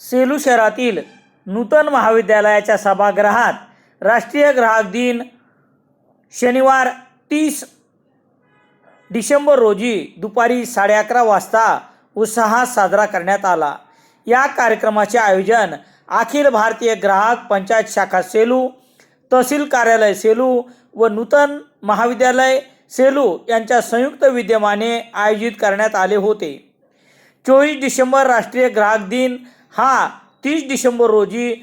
सेलू शहरातील नूतन महाविद्यालयाच्या सभागृहात राष्ट्रीय ग्राहक दिन शनिवार तीस डिसेंबर रोजी दुपारी साडे अकरा वाजता उत्साहात साजरा करण्यात आला. या कार्यक्रमाचे आयोजन अखिल भारतीय ग्राहक पंचायत शाखा सेलू तहसील कार्यालय सेलू व नूतन महाविद्यालय सेलू यांच्या संयुक्त विद्यमाने आयोजित करण्यात आले होते. चोवीस डिसेंबर राष्ट्रीय ग्राहक दिन हा तीस डिसेंबर रोजी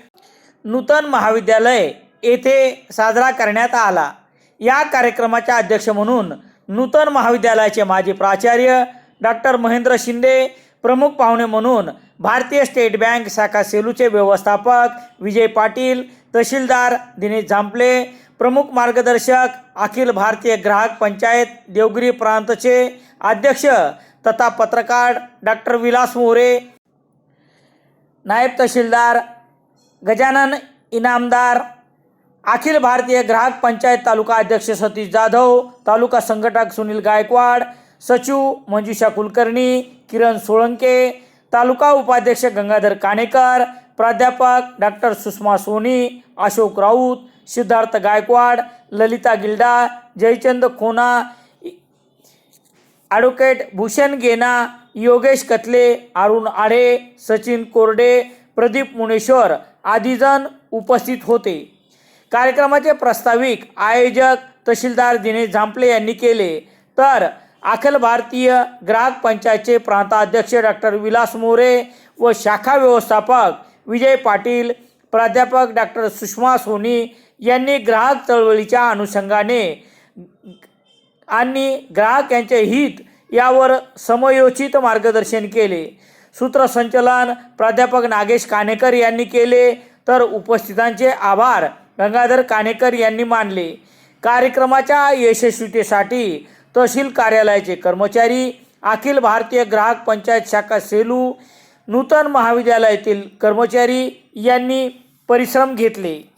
नूतन महाविद्यालय येथे साजरा करण्यात आला. या कार्यक्रमाच्या अध्यक्ष म्हणून नूतन महाविद्यालयाचे माजी प्राचार्य डॉक्टर महेंद्र शिंदे प्रमुख पाहुणे म्हणून भारतीय स्टेट बँक शाखा सेलूचे व्यवस्थापक विजय पाटील तहसीलदार दिनेश झांपले प्रमुख मार्गदर्शक अखिल भारतीय ग्राहक पंचायत देवगिरी प्रांतचे अध्यक्ष तथा पत्रकार डॉक्टर विलास मोरे नायब तहसीलदार गजानन इनामदार अखिल भारतीय ग्राहक पंचायत तालुका अध्यक्ष सतीश जाधव तालुका संघटक सुनील गायकवाड सचिव मंजुषा कुलकर्णी किरण सोळंके तालुका उपाध्यक्ष गंगाधर काणेकर प्राध्यापक डॉक्टर सुषमा सोनी अशोक राऊत सिद्धार्थ गायकवाड ललिता गिल्डा जयचंद खोना ॲडव्होकेट भूषण गेना योगेश कतले अरुण आढे सचिन कोरडे प्रदीप मुनेश्वर आदीजण उपस्थित होते. कार्यक्रमाचे प्रास्ताविक आयोजक तहसीलदार दिनेश झांपले यांनी केले. तर अखिल भारतीय ग्राहक पंचायतचे प्रांताध्यक्ष डॉक्टर विलास मोरे व शाखा व्यवस्थापक विजय पाटील प्राध्यापक डॉक्टर सुषमा सोनी यांनी ग्राहक चळवळीच्या अनुषंगाने आणि ग्राहक यांचे हित यावर समयोचित मार्गदर्शन केले. सूत्रसंचलन प्राध्यापक नागेश काणेकर यांनी केले तर उपस्थितांचे आभार गंगाधर काणेकर यांनी मानले. कार्यक्रमाच्या यशस्वीतेसाठी तहसील कार्यालयाचे कर्मचारी अखिल भारतीय ग्राहक पंचायत शाखा सेलू नूतन महाविद्यालयातील कर्मचारी यांनी परिश्रम घेतले.